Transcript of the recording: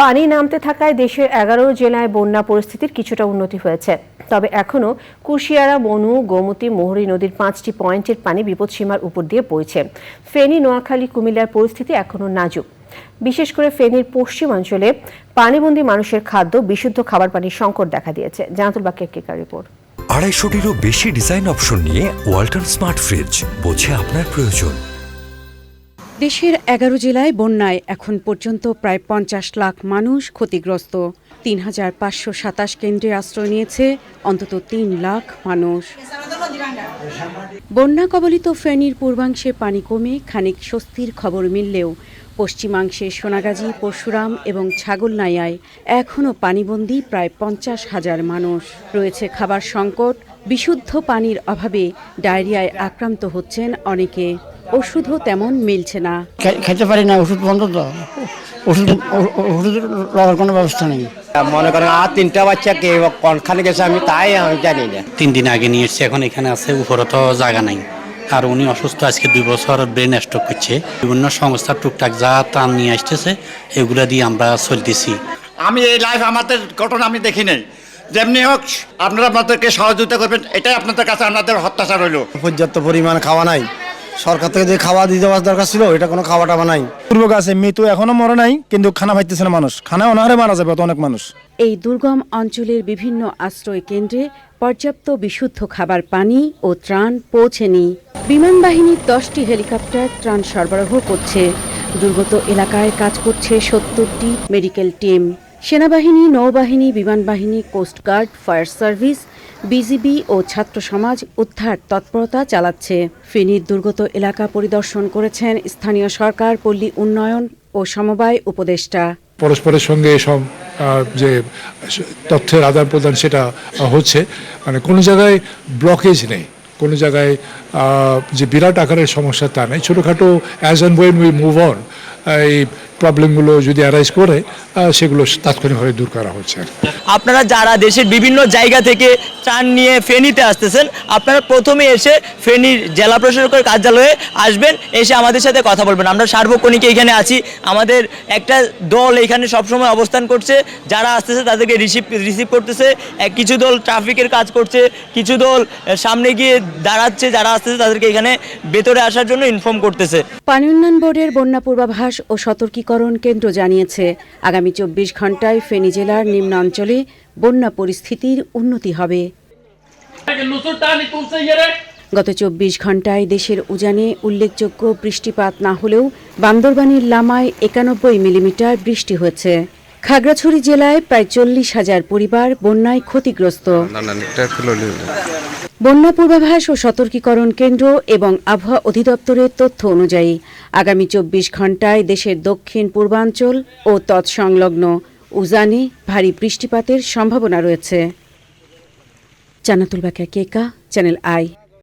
পানি নামতে থাকায় দেশের এগারো জেলায় বন্যা পরিস্থিতির কিছুটা উন্নতি হয়েছে। তবে এখনও কুশিয়ারা মনু গোমতী, মোহরী নদীর পাঁচটি পয়েন্টের পানি বিপদসীমার উপর দিয়ে বইছে। ফেনী, নোয়াখালী, কুমিল্লার পরিস্থিতি এখনও নাজুক। বিশেষ করে ফেনীর পশ্চিমাঞ্চলে পানিবন্দী মানুষের খাদ্য, বিশুদ্ধ খাবার পানির সংকট দেখা দিয়েছে। জানাতুল বাকের কেকার রিপোর্ট। আড়াইশোটিরও বেশি ডিজাইন অপশন নিয়ে ওয়ালটন স্মার্ট ফ্রিজ, বোঝে আপনার প্রয়োজন। দেশের এগারো জেলায় বন্যায় এখন পর্যন্ত প্রায় পঞ্চাশ লাখ মানুষ ক্ষতিগ্রস্ত। তিন হাজার পাঁচশো সাতাশ কেন্দ্রে আশ্রয় নিয়েছে অন্তত তিন লাখ মানুষ। বন্যা কবলিত ফেনীর পূর্বাংশে পানি কমে খানিক স্বস্তির খবর মিললেও পশ্চিমাংশে সোনাগাজী, পরশুরাম এবং ছাগলনাইয়ায় এখনও পানিবন্দী প্রায় পঞ্চাশ হাজার মানুষ। রয়েছে খাবার সংকট, বিশুদ্ধ পানির অভাবে ডায়রিয়ায় আক্রান্ত হচ্ছেন অনেকে। ওষুধও তেমন মিলছে না। খেতে পারি না ওষুধ বন্ধ তো। ওষুধ ওষুধ লওয়ার কোনো ব্যবস্থা নেই। মনে করেন আর তিনটা বাচ্চা কে কোনখানে গেছে আমি তাই আমি জানি না। তিন দিন আগে নিয়ে এসছে এখন এখানে আছে উপরে তো জায়গা নাই। আর উনি অসুস্থ আজকে দুই বছর ব্রেন স্ট্রোক করছে। বিভিন্ন সংস্থা টুকটাক যা ত্রাণ নিয়ে আসতেছে এগুলা দিয়ে আমরা চলতেছি। আমি এই লাইফ আমাদের ঘটনা আমি দেখি নাই। যেমনি হোক আপনারা আমাদেরকে সহযোগিতা করবেন এটাই আপনাদের কাছে আপনাদের হত্যাচার হইল পর্যাপ্ত পরিমাণ খাওয়া নাই। সরকার থেকে যে খাওয়া দিতে দেওয়ার দরকার ছিল এটা কোনো খাওয়া টাওয়া নাই। পূর্ব আছে মৃত্যু এখনও মরে নাই কিন্তু খানা পাইতেছে না মানুষ। খানা অনাহারে মারা যাবে অনেক মানুষ। এই দুর্গম অঞ্চলের বিভিন্ন আশ্রয় কেন্দ্রে পর্যাপ্ত বিশুদ্ধ খাবার পানি ও ত্রাণ পৌঁছেনি। বিমান বাহিনীর দশটি হেলিকপ্টার ত্রাণ সরবরাহ করছে। দুর্গত এলাকায় কাজ করছে সত্তরটি মেডিকেল টিম। সেনাবাহিনী, নৌবাহিনী বিমান বাহিনী কোস্টগার্ড ফায়ার সার্ভিস, বিজিবি ও ছাত্র সমাজ উদ্ধার তৎপরতা চালাচ্ছে। ফেনীর দুর্গত এলাকা পরিদর্শন করেছেন স্থানীয় সরকার, পল্লী উন্নয়ন ও সমবায় উপদেষ্টা। পরস্পরের সঙ্গে এসব যে তথ্যের আদান প্রদান সেটা হচ্ছে মানে কোনো জায়গায় ব্লকেজ নেই। কোনো জায়গায় যে বিরাট আকারের সমস্যা তা নেই। ছোটোখাটো as and when we move on এই প্রবলেমগুলো যদি অ্যারাইজ করে সেগুলো তাৎক্ষণিকভাবে দূর করা হচ্ছে আপনারা যারা দেশের বিভিন্ন জায়গা থেকে ত্রাণ নিয়ে ফেনীতে আসতেছেন আপনারা প্রথমে এসে ফেনীর জেলা প্রশাসকের কার্যালয়ে আসবেন এসে আমাদের সাথে কথা বলবেন। আমরা সার্বক্ষণিক এখানে আছি। আমাদের একটা দল এখানে সবসময় অবস্থান করছে। যারা আসতেছে তাদেরকে রিসিভ রিসিভ করতেছে। কিছু দল ট্রাফিকের কাজ করছে। কিছু দল সামনে গিয়ে দাঁড়াচ্ছে। যারা আসতেছে তাদেরকে এখানে ভেতরে আসার জন্য ইনফর্ম করতেছে। পানি উন্নয়ন বোর্ডের বন্যা পূর্বাভাস ও সতর্কীকরণ কেন্দ্র জানিয়েছে। আগামী চব্বিশ ঘন্টায় ফেনী জেলার নিম্ন অঞ্চলে বন্যা পরিস্থিতির উন্নতি হবে। গত চব্বিশ ঘন্টায় দেশের উজানে উল্লেখযোগ্য বৃষ্টিপাত না হলেও বান্দরবানের লামায় একানব্বই মিলিমিটার বৃষ্টি হয়েছে। খাগড়াছড়ি জেলায় প্রায় চল্লিশ হাজার পরিবার বন্যায় ক্ষতিগ্রস্ত। বন্যা পূর্বাভাস ও সতর্কীকরণ কেন্দ্র এবং আবহাওয়া অধিদপ্তরের তথ্য অনুযায়ী, আগামী চব্বিশ ঘন্টায় দেশের দক্ষিণ পূর্বাঞ্চল ও তৎসংলগ্ন উজানে ভারী বৃষ্টিপাতের সম্ভাবনা রয়েছে। Channel I.